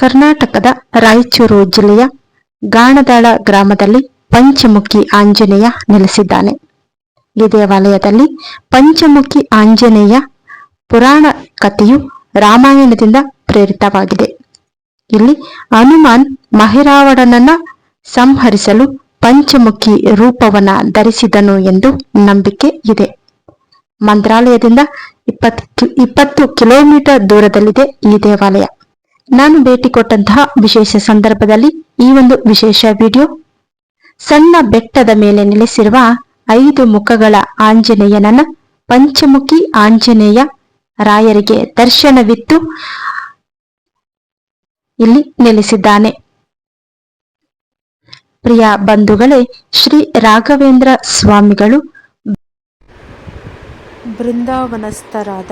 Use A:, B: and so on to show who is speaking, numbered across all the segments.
A: ಕರ್ನಾಟಕದ ರಾಯಚೂರು ಜಿಲ್ಲೆಯ ಗಾಣದಾಳ ಗ್ರಾಮದಲ್ಲಿ ಪಂಚಮುಖಿ ಆಂಜನೇಯ ನೆಲೆಸಿದ್ದಾನೆ. ಈ ದೇವಾಲಯದಲ್ಲಿ ಪಂಚಮುಖಿ ಆಂಜನೇಯ ಪುರಾಣ ಕಥೆಯು ರಾಮಾಯಣದಿಂದ ಪ್ರೇರಿತವಾಗಿದೆ. ಇಲ್ಲಿ ಹನುಮಾನ್ ಮಹಿರಾವಣನನ್ನ ಸಂಹರಿಸಲು ಪಂಚಮುಖಿ ರೂಪವನ್ನ ಧರಿಸಿದನು ಎಂದು ನಂಬಿಕೆ ಇದೆ. ಮಂತ್ರಾಲಯದಿಂದ ಇಪ್ಪತ್ತು ಇಪ್ಪತ್ತು ಕಿಲೋಮೀಟರ್ ದೂರದಲ್ಲಿದೆ ಈ ದೇವಾಲಯ. ನಾನು ಭೇಟಿ ಕೊಟ್ಟಂತಹ ವಿಶೇಷ ಸಂದರ್ಭದಲ್ಲಿ ಈ ಒಂದು ವಿಶೇಷ ವಿಡಿಯೋ. ಸಣ್ಣ ಬೆಟ್ಟದ ಮೇಲೆ ನೆಲೆಸಿರುವ ಐದು ಮುಖಗಳ ಆಂಜನೇಯನನ್ನ ಪಂಚಮುಖಿ ಆಂಜನೇಯ ರಾಯರಿಗೆ ದರ್ಶನವಿತ್ತು ಇಲ್ಲಿ ನೆಲೆಸಿದ್ದಾನೆ. ಪ್ರಿಯ ಬಂಧುಗಳೇ, ಶ್ರೀ ರಾಘವೇಂದ್ರ ಸ್ವಾಮಿಗಳು ಬೃಂದಾವನಸ್ಥರಾದ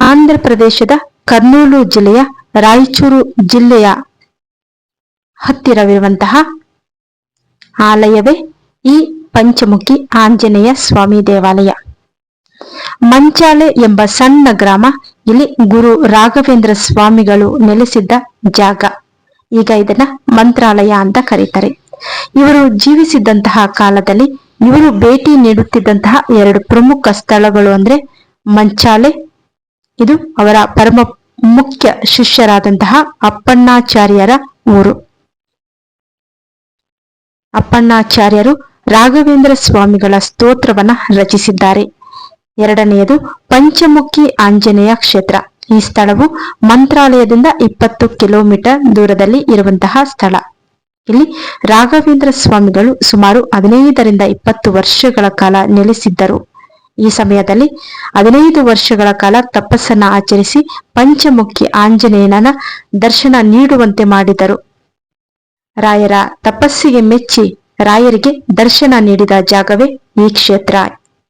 A: ಆಂಧ್ರ ಪ್ರದೇಶದ ಕರ್ನೂಲು ಜಿಲ್ಲೆಯ ರಾಯಚೂರು ಜಿಲ್ಲೆಯ ಹತ್ತಿರವಿರುವಂತಹ ಆಲಯವೇ ಈ ಪಂಚಮುಖಿ ಆಂಜನೇಯ ಸ್ವಾಮಿ ದೇವಾಲಯ. ಮಂಚಾಲೆ ಎಂಬ ಸಣ್ಣ ಗ್ರಾಮ ಇಲ್ಲಿ ಗುರು ರಾಘವೇಂದ್ರ ಸ್ವಾಮಿಗಳು ನೆಲೆಸಿದ್ದ ಜಾಗ. ಈಗ ಇದನ್ನ ಮಂತ್ರಾಲಯ ಅಂತ ಕರೀತಾರೆ. ಇವರು ಜೀವಿಸಿದ್ದಂತಹ ಕಾಲದಲ್ಲಿ ಇವರು ಭೇಟಿ ನೀಡುತ್ತಿದ್ದಂತಹ ಎರಡು ಪ್ರಮುಖ ಸ್ಥಳಗಳು ಅಂದ್ರೆ ಮಂಚಾಲೆ ಇದು ಅವರ ಪರಮ ಮುಖ್ಯ ಶಿಷ್ಯರಾದಂತಹ ಅಪ್ಪಣ್ಣಾಚಾರ್ಯರ ಊರು. ಅಪ್ಪಣ್ಣಾಚಾರ್ಯರು ರಾಘವೇಂದ್ರ ಸ್ವಾಮಿಗಳ ಸ್ತೋತ್ರವನ್ನ ರಚಿಸಿದ್ದಾರೆ. ಎರಡನೆಯದು ಪಂಚಮುಖಿ ಆಂಜನೇಯ ಕ್ಷೇತ್ರ. ಈ ಸ್ಥಳವು ಮಂತ್ರಾಲಯದಿಂದ ಇಪ್ಪತ್ತು ಕಿಲೋಮೀಟರ್ ದೂರದಲ್ಲಿ ಇರುವಂತಹ ಸ್ಥಳ. ಇಲ್ಲಿ ರಾಘವೇಂದ್ರ ಸ್ವಾಮಿಗಳು ಸುಮಾರು ಹದಿನೈದರಿಂದ ಇಪ್ಪತ್ತು ವರ್ಷಗಳ ಕಾಲ ನೆಲೆಸಿದ್ದರು. ಈ ಸಮಯದಲ್ಲಿ ಹದಿನೈದು ವರ್ಷಗಳ ಕಾಲ ತಪಸ್ಸನ್ನ ಆಚರಿಸಿ ಪಂಚಮುಖಿ ಆಂಜನೇಯನ ದರ್ಶನ ನೀಡುವಂತೆ ಮಾಡಿದರು. ರಾಯರ ತಪಸ್ಸಿಗೆ ಮೆಚ್ಚಿ ರಾಯರಿಗೆ ದರ್ಶನ ನೀಡಿದ ಜಾಗವೇ ಈ ಕ್ಷೇತ್ರ.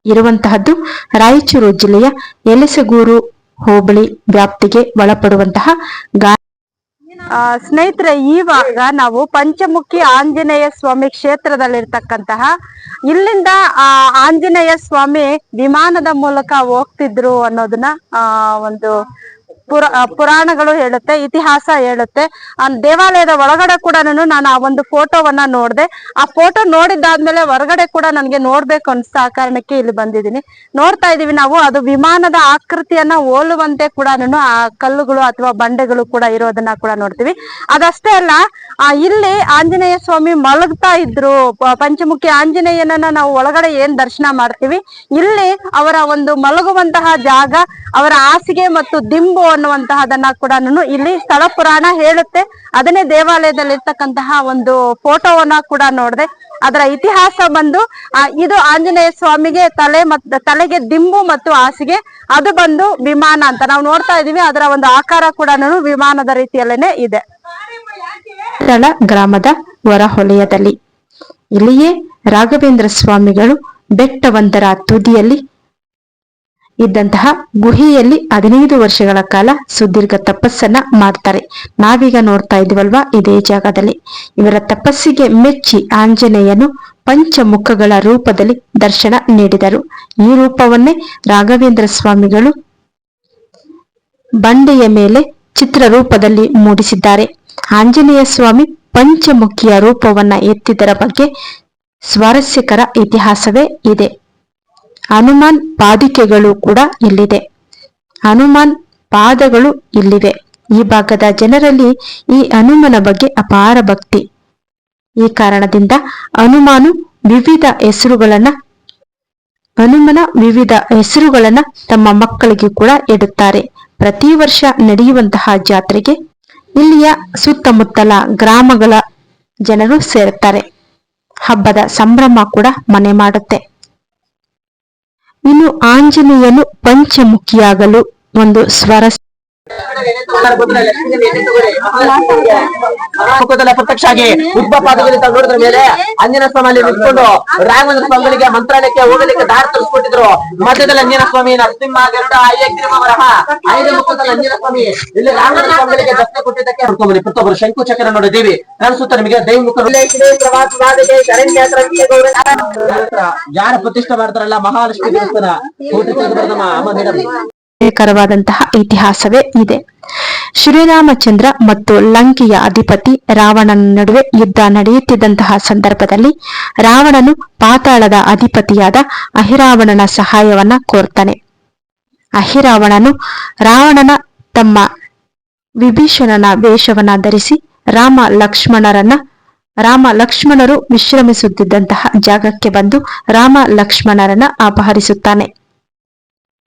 A: ಇರುವಂತಹದ್ದು ರಾಯಚೂರು ಜಿಲ್ಲೆಯ ಎಲೆಸಗೂರು ಹೋಬಳಿ ವ್ಯಾಪ್ತಿಗೆ ಒಳಪಡುವಂತಹ ಗಾ
B: ಆ, ಸ್ನೇಹಿತರೆ ಇವಾಗ ನಾವು ಪಂಚಮುಖಿ ಆಂಜನೇಯ ಸ್ವಾಮಿ ಕ್ಷೇತ್ರದಲ್ಲಿರ್ತಕ್ಕಂತಹ ಇಲ್ಲಿಂದ ಆ ಆಂಜನೇಯ ಸ್ವಾಮಿ ವಿಮಾನದ ಮೂಲಕ ಹೋಗ್ತಿದ್ರು ಅನ್ನೋದನ್ನ ಆ ಒಂದು ಪುರ ಪುರಾಣಗಳು ಹೇಳುತ್ತೆ, ಇತಿಹಾಸ ಹೇಳುತ್ತೆ. ಆ, ದೇವಾಲಯದ ಒಳಗಡೆ ಕೂಡ ನಾನು ಆ ಒಂದು ಫೋಟೋವನ್ನ ನೋಡ್ದೆ. ಆ ಫೋಟೋ ನೋಡಿದ್ದಾದ್ಮೇಲೆ ಹೊರಗಡೆ ಕೂಡ ನನ್ಗೆ ನೋಡ್ಬೇಕು ಅನ್ಸ್ತಾ ಆ ಕಾರಣಕ್ಕೆ ಇಲ್ಲಿ ಬಂದಿದ್ದೀನಿ. ನೋಡ್ತಾ ಇದೀವಿ ನಾವು, ಅದು ವಿಮಾನದ ಆಕೃತಿಯನ್ನ ಹೋಲುವಂತೆ ಕೂಡ ಆ, ಕಲ್ಲುಗಳು ಅಥವಾ ಬಂಡೆಗಳು ಕೂಡ ಇರೋದನ್ನ ಕೂಡ ನೋಡ್ತೀವಿ. ಅದಷ್ಟೇ ಅಲ್ಲ ಇಲ್ಲಿ ಆಂಜನೇಯ ಸ್ವಾಮಿ ಮಲಗ್ತಾ ಇದ್ರು ಪಂಚಮುಖಿ ಆಂಜನೇಯನನ್ನ ನಾವು ಒಳಗಡೆ ಏನ್ ದರ್ಶನ ಮಾಡ್ತೀವಿ? ಇಲ್ಲಿ ಅವರ ಒಂದು ಮಲಗುವಂತಹ ಜಾಗ, ಅವರ ಹಾಸಿಗೆ ಮತ್ತು ದಿಂಬು ಅನ್ನುವಂತಹದನ್ನ ಕೂಡ ಇಲ್ಲಿ ಸ್ಥಳ ಪುರಾಣ ಹೇಳುತ್ತೆ. ಅದನ್ನೇ ದೇವಾಲಯದಲ್ಲಿ ಇರ್ತಕ್ಕಂತಹ ಒಂದು ಫೋಟೋವನ್ನ ಕೂಡ ನೋಡಿದೆ. ಅದರ ಇತಿಹಾಸ ಬಂದು ಇದು ಆಂಜನೇಯ ಸ್ವಾಮಿಗೆ ತಲೆ ಮತ್ತು ತಲೆಗೆ ದಿಂಬು ಮತ್ತು ಹಾಸಿಗೆ, ಅದು ಬಂದು ವಿಮಾನ ಅಂತ. ನಾವು ನೋಡ್ತಾ ಇದೀವಿ ಅದರ ಒಂದು ಆಕಾರ ಕೂಡ ವಿಮಾನದ ರೀತಿಯಲ್ಲೇನೆ ಇದೆ.
A: ಗ್ರಾಮದ ಹೊರಹೊಲಯದಲ್ಲಿ ಇಲ್ಲಿಯೇ ರಾಘವೇಂದ್ರ ಸ್ವಾಮಿಗಳು ಬೆಟ್ಟವೊಂದರ ತುದಿಯಲ್ಲಿ ಇದ್ದಂತಹ ಗುಹೆಯಲ್ಲಿ ಹದಿನೈದು ವರ್ಷಗಳ ಕಾಲ ಸುದೀರ್ಘ ತಪಸ್ಸನ್ನ ಮಾಡ್ತಾರೆ. ನಾವೀಗ ನೋಡ್ತಾ ಇದ್ವಲ್ವಾ ಇದೇ ಜಾಗದಲ್ಲಿ. ಇವರ ತಪಸ್ಸಿಗೆ ಮೆಚ್ಚಿ ಆಂಜನೇಯನು ಪಂಚಮುಖಗಳ ರೂಪದಲ್ಲಿ ದರ್ಶನ ನೀಡಿದರು. ಈ ರೂಪವನ್ನೇ ರಾಘವೇಂದ್ರ ಸ್ವಾಮಿಗಳು ಬಂಡೆಯ ಮೇಲೆ ಚಿತ್ರ ರೂಪದಲ್ಲಿ ಮೂಡಿಸಿದ್ದಾರೆ. ಆಂಜನೇಯ ಸ್ವಾಮಿ ಪಂಚಮುಖಿಯ ರೂಪವನ್ನ ಎತ್ತಿದ್ದರ ಬಗ್ಗೆ ಸ್ವಾರಸ್ಯಕರ ಇತಿಹಾಸವೇ ಇದೆ. ಹನುಮಾನ್ ಪಾದಿಕೆಗಳು ಕೂಡ ಇಲ್ಲಿದೆ. ಹನುಮಾನ್ ಪಾದಗಳು ಇಲ್ಲಿವೆ. ಈ ಭಾಗದ ಜನರಲ್ಲಿ ಈ ಹನುಮನ ಬಗ್ಗೆ ಅಪಾರ ಭಕ್ತಿ. ಈ ಕಾರಣದಿಂದ ಹನುಮಾನು ವಿವಿಧ ಹೆಸರುಗಳನ್ನ, ಹನುಮನ ವಿವಿಧ ಹೆಸರುಗಳನ್ನ ತಮ್ಮ ಮಕ್ಕಳಿಗೆ ಕೂಡ ಇಡುತ್ತಾರೆ. ಪ್ರತಿ ವರ್ಷ ನಡೆಯುವಂತಹ ಜಾತ್ರೆಗೆ ಇಲ್ಲಿಯ ಸುತ್ತಮುತ್ತಲ ಗ್ರಾಮಗಳ ಜನರು ಸೇರುತ್ತಾರೆ. ಹಬ್ಬದ ಸಂಭ್ರಮ ಕೂಡ ಮನೆ ಮಾಡುತ್ತೆ. ಇನ್ನು ಆಂಜನೇಯನು ಪಂಚಮುಖಿಯಾಗಲು ಒಂದು ಸ್ವರ
C: ಪ್ರತ್ಯಕ್ಷ ಆಗಿ ಉದ್ಭ ನೋಡಿದ್ರ ಮೇಲೆ ಅಂಜನ ಸ್ವಾಮಿ ಅಲ್ಲಿ ನಿಂತ್ಕೊಂಡು ರಾಘವೇಂದ್ರ ಸ್ವಾಮಿಗಳಿಗೆ ಮಂತ್ರಾಲಯಕ್ಕೆ ಹೋಗಲಿಕ್ಕೆ ದಾರಿ ತೋರಿಸ್ಕೊಟ್ಟಿದ್ರು. ಮಧ್ಯದಲ್ಲಿ ಅಂಜನ ಸ್ವಾಮಿ, ನರಸಿಂಹ, ಗರುಡ ಅಯ್ಯಗ್ರಿಮ ಐದು ಮುಖದಲ್ಲಿ ಅಂಜನ ಸ್ವಾಮಿ. ಇಲ್ಲಿ ರಾಘವೇಂದ್ರ ಸ್ವಾಮಿಗಳಿಗೆ ದರ್ಶನ ಕೊಟ್ಟಿದ್ದಕ್ಕೆ ಹೊರಕೊಂಬನಿ ಪ್ರತಿಯೊಬ್ಬರು ಶಂಕು ಚಕ್ರ ನೋಡಿದ್ದೀವಿ. ಕನಸುತ್ತ ನಿಮಗೆ ದೈವ ಮುಖ ಯಾರ ಪ್ರತಿಷ್ಠೆ ಮಾಡ್ತಾರಲ್ಲ ಮಹಾಲಕ್ಷ್ಮಿ ದೇವಸ್ಥಾನ? ಅಮ್ಮ
A: ಕರವಾದಂತಹ ಇತಿಹಾಸವೇ ಇದೆ. ಶ್ರೀರಾಮಚಂದ್ರ ಮತ್ತು ಲಂಕೆಯ ಅಧಿಪತಿ ರಾವಣನ ನಡುವೆ ಯುದ್ಧ ನಡೆಯುತ್ತಿದ್ದಂತಹ ಸಂದರ್ಭದಲ್ಲಿ ರಾವಣನು ಪಾತಾಳದ ಅಧಿಪತಿಯಾದ ಅಹಿರಾವಣನ ಸಹಾಯವನ್ನ ಕೋರ್ತಾನೆ. ಅಹಿರಾವಣನು ರಾವಣನ ತಮ್ಮ ವಿಭೀಷಣನ ವೇಷವನ್ನ ಧರಿಸಿ ರಾಮ ಲಕ್ಷ್ಮಣರನ್ನ ರಾಮ ಲಕ್ಷ್ಮಣರು ವಿಶ್ರಮಿಸುತ್ತಿದ್ದಂತಹ ಜಾಗಕ್ಕೆ ಬಂದು ರಾಮ ಲಕ್ಷ್ಮಣರನ್ನ ಅಪಹರಿಸುತ್ತಾನೆ.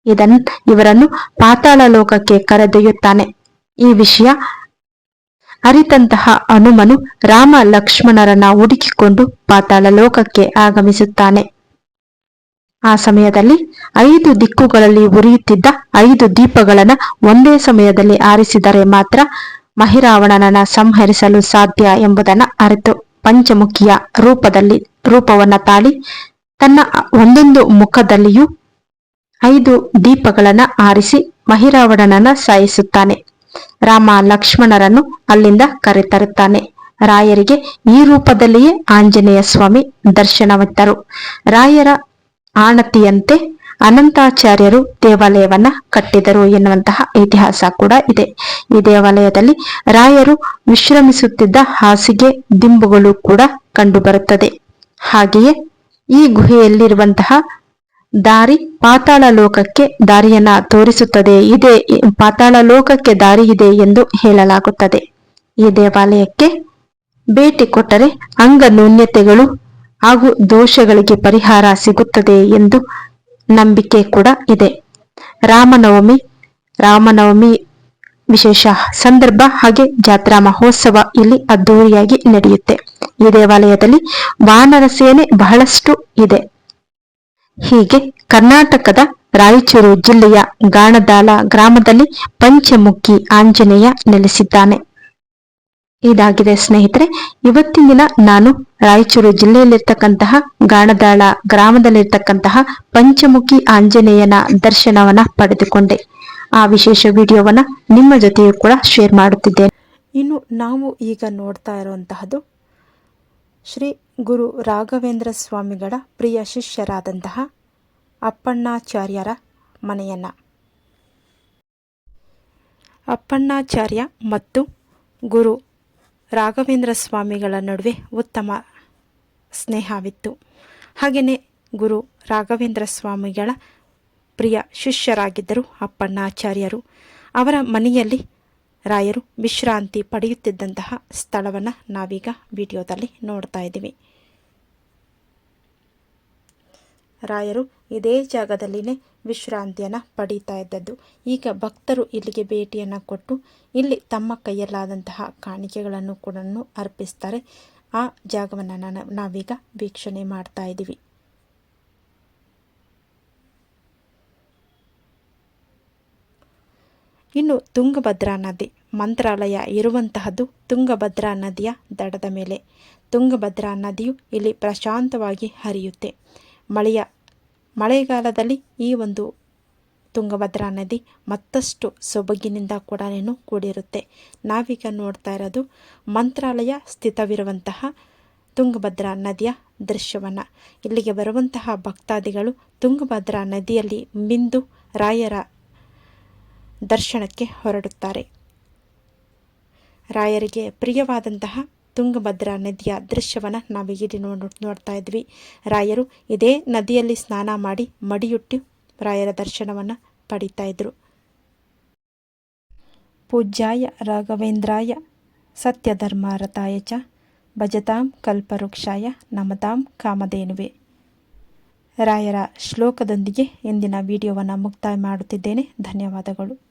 A: ಇದನ್ ಇವರನ್ನು ಪಾತಾಳ ಲೋಕಕ್ಕೆ ಕರೆದೊಯ್ಯುತ್ತಾನೆ. ಈ ವಿಷಯ ಅರಿತಂತಹ ಹನುಮನು ರಾಮ ಲಕ್ಷ್ಮಣರನ್ನ ಹುಡುಕಿಕೊಂಡು ಪಾತಾಳ ಲೋಕಕ್ಕೆ ಆಗಮಿಸುತ್ತಾನೆ. ಆ ಸಮಯದಲ್ಲಿ ಐದು ದಿಕ್ಕುಗಳಲ್ಲಿ ಉರಿಯುತ್ತಿದ್ದ ಐದು ದೀಪಗಳನ್ನ ಒಂದೇ ಸಮಯದಲ್ಲಿ ಆರಿಸಿದರೆ ಮಾತ್ರ ಮಹಿರಾವಣನನ್ನ ಸಂಹರಿಸಲು ಸಾಧ್ಯ ಎಂಬುದನ್ನ ಅರಿತು. ಪಂಚಮುಖಿಯ ರೂಪದಲ್ಲಿ ರೂಪವನ್ನ ತಾಳಿ ತನ್ನ ಒಂದೊಂದು ಮುಖದಲ್ಲಿಯೂ ಐದು ದೀಪಗಳನ್ನ ಆರಿಸಿ ಮಹಿರಾವಣನನ್ನ ಸಾಯಿಸುತ್ತಾನೆ. ರಾಮ ಲಕ್ಷ್ಮಣರನ್ನು ಅಲ್ಲಿಂದ ಕರೆತರುತ್ತಾನೆ. ರಾಯರಿಗೆ ಈ ರೂಪದಲ್ಲಿಯೇ ಆಂಜನೇಯ ಸ್ವಾಮಿ ದರ್ಶನವಿತ್ತರು ರಾಯರ ಆಣತಿಯಂತೆ ಅನಂತಾಚಾರ್ಯರು ದೇವಾಲಯವನ್ನ ಕಟ್ಟಿದರು ಎನ್ನುವಂತಹ ಇತಿಹಾಸ ಕೂಡ ಇದೆ. ಈ ದೇವಾಲಯದಲ್ಲಿ ರಾಯರು ವಿಶ್ರಮಿಸುತ್ತಿದ್ದ ಹಾಸಿಗೆ ದಿಂಬುಗಳು ಕೂಡ ಕಂಡುಬರುತ್ತದೆ. ಹಾಗೆಯೇ ಈ ಗುಹೆಯಲ್ಲಿರುವಂತಹ ದಾರಿ ಪಾತಾಳ ಲೋಕಕ್ಕೆ ದಾರಿಯನ್ನ ತೋರಿಸುತ್ತದೆ. ಇದೆ ಪಾತಾಳ ಲೋಕಕ್ಕೆ ದಾರಿ ಇದೆ ಎಂದು ಹೇಳಲಾಗುತ್ತದೆ. ಈ ದೇವಾಲಯಕ್ಕೆ ಭೇಟಿ ಕೊಟ್ಟರೆ ಅಂಗ ನ್ಯೂನ್ಯತೆಗಳು ಹಾಗೂ ದೋಷಗಳಿಗೆ ಪರಿಹಾರ ಸಿಗುತ್ತದೆ ಎಂದು ನಂಬಿಕೆ ಕೂಡ ಇದೆ. ರಾಮನವಮಿ ರಾಮನವಮಿ ವಿಶೇಷ ಸಂದರ್ಭ ಹಾಗೆ ಜಾತ್ರಾ ಮಹೋತ್ಸವ ಇಲ್ಲಿ ಅದ್ದೂರಿಯಾಗಿ ನಡೆಯುತ್ತೆ. ಈ ದೇವಾಲಯದಲ್ಲಿ ವಾನರ ಸೇನೆ ಬಹಳಷ್ಟು ಇದೆ. ಹೀಗೆ ಕರ್ನಾಟಕದ ರಾಯಚೂರು ಜಿಲ್ಲೆಯ ಗಾಣದಾಳ ಗ್ರಾಮದಲ್ಲಿ ಪಂಚಮುಖಿ ಆಂಜನೇಯ ನೆಲೆಸಿದ್ದಾನೆ. ಇದಾಗಿದೆ ಸ್ನೇಹಿತರೆ, ಇವತ್ತಿನ ದಿನ ನಾನು ರಾಯಚೂರು ಜಿಲ್ಲೆಯಲ್ಲಿರ್ತಕ್ಕಂತಹ ಗಾಣದಾಳ ಗ್ರಾಮದಲ್ಲಿರ್ತಕ್ಕಂತಹ ಪಂಚಮುಖಿ ಆಂಜನೇಯನ ದರ್ಶನವನ್ನ ಪಡೆದುಕೊಂಡೆ. ಆ ವಿಶೇಷ ವಿಡಿಯೋವನ್ನ ನಿಮ್ಮ ಜೊತೆಯೂ ಕೂಡ ಶೇರ್ ಮಾಡುತ್ತಿದ್ದೇನೆ.
D: ಇನ್ನು ನಾವು ಈಗ ನೋಡ್ತಾ ಇರುವಂತಹದ್ದು ಶ್ರೀ ಗುರು ರಾಘವೇಂದ್ರ ಸ್ವಾಮಿಗಳ ಪ್ರಿಯ ಶಿಷ್ಯರಾದಂತಹ ಅಪ್ಪಣ್ಣಾಚಾರ್ಯರ ಮನೆಯನ್ನು. ಅಪ್ಪಣ್ಣಾಚಾರ್ಯ ಮತ್ತು ಗುರು ರಾಘವೇಂದ್ರ ಸ್ವಾಮಿಗಳ ನಡುವೆ ಉತ್ತಮ ಸ್ನೇಹವಿತ್ತು. ಹಾಗೆಯೇ ಗುರು ರಾಘವೇಂದ್ರ ಸ್ವಾಮಿಗಳ ಪ್ರಿಯ ಶಿಷ್ಯರಾಗಿದ್ದರು ಅಪ್ಪಣ್ಣಾಚಾರ್ಯರು. ಅವರ ಮನೆಯಲ್ಲಿ ರಾಯರು ವಿಶ್ರಾಂತಿ ಪಡೆಯುತ್ತಿದ್ದಂತಹ ಸ್ಥಳವನ್ನು ನಾವೀಗ ವಿಡಿಯೋದಲ್ಲಿ ನೋಡ್ತಾ ಇದ್ದೀವಿ. ರಾಯರು ಇದೇ ಜಾಗದಲ್ಲಿನೇ ವಿಶ್ರಾಂತಿಯನ್ನು ಪಡೀತಾ ಇದ್ದದ್ದು. ಈಗ ಭಕ್ತರು ಇಲ್ಲಿಗೆ ಭೇಟಿಯನ್ನು ಕೊಟ್ಟು ಇಲ್ಲಿ ತಮ್ಮ ಕೈಯಲ್ಲಾದಂತಹ ಕಾಣಿಕೆಗಳನ್ನು ಕೂಡ ಅರ್ಪಿಸ್ತಾರೆ. ಆ ಜಾಗವನ್ನು ನಾನು, ನಾವೀಗ ವೀಕ್ಷಣೆ ಮಾಡ್ತಾ ಇದ್ದೀವಿ. ಇನ್ನು ತುಂಗಭದ್ರಾ ನದಿ ಮಂತ್ರಾಲಯ ಇರುವಂತಹದ್ದು ತುಂಗಭದ್ರಾ ನದಿಯ ದಡದ ಮೇಲೆ. ತುಂಗಭದ್ರಾ ನದಿಯು ಇಲ್ಲಿ ಪ್ರಶಾಂತವಾಗಿ ಹರಿಯುತ್ತೆ. ಮಳೆಯ, ಮಳೆಗಾಲದಲ್ಲಿ ಈ ಒಂದು ತುಂಗಭದ್ರಾ ನದಿ ಮತ್ತಷ್ಟು ಸೊಬಗಿನಿಂದ ಕೂಡ ಕೂಡಿರುತ್ತೆ. ನಾವೀಗ ನೋಡ್ತಾ ಇರೋದು ಮಂತ್ರಾಲಯ ಸ್ಥಿತವಿರುವಂತಹ ತುಂಗಭದ್ರಾ ನದಿಯ ದೃಶ್ಯವನ್ನು. ಇಲ್ಲಿಗೆ ಬರುವಂತಹ ಭಕ್ತಾದಿಗಳು ತುಂಗಭದ್ರಾ ನದಿಯಲ್ಲಿ ಮಿಂದು ರಾಯರ ದರ್ಶನಕ್ಕೆ ಹೊರಡುತ್ತಾರೆ. ರಾಯರಿಗೆ ಪ್ರಿಯವಾದಂತಹ ತುಂಗಭದ್ರಾ ನದಿಯ ದೃಶ್ಯವನ್ನು ನಾವೀಗ ನೋಡ್, ನೋಡ್ತಾ ಇದ್ವಿ. ರಾಯರು ಇದೇ ನದಿಯಲ್ಲಿ ಸ್ನಾನ ಮಾಡಿ ಮಡಿಯುಟ್ಟು ರಾಯರ ದರ್ಶನವನ್ನು ಪಡೀತಾ ಇದ್ರು. ಪೂಜ್ಯಾಯ ರಾಘವೇಂದ್ರಾಯ ಸತ್ಯಧರ್ಮಾರತಾಯ ಚ ಭಜತಾಂ ಕಲ್ಪವೃಕ್ಷಾಯ ನಮತಾಂ ಕಾಮಧೇನುವೆ. ರಾಯರ ಶ್ಲೋಕದೊಂದಿಗೆ ಇಂದಿನ ವಿಡಿಯೋವನ್ನು ಮುಕ್ತಾಯ ಮಾಡುತ್ತಿದ್ದೇನೆ. ಧನ್ಯವಾದಗಳು.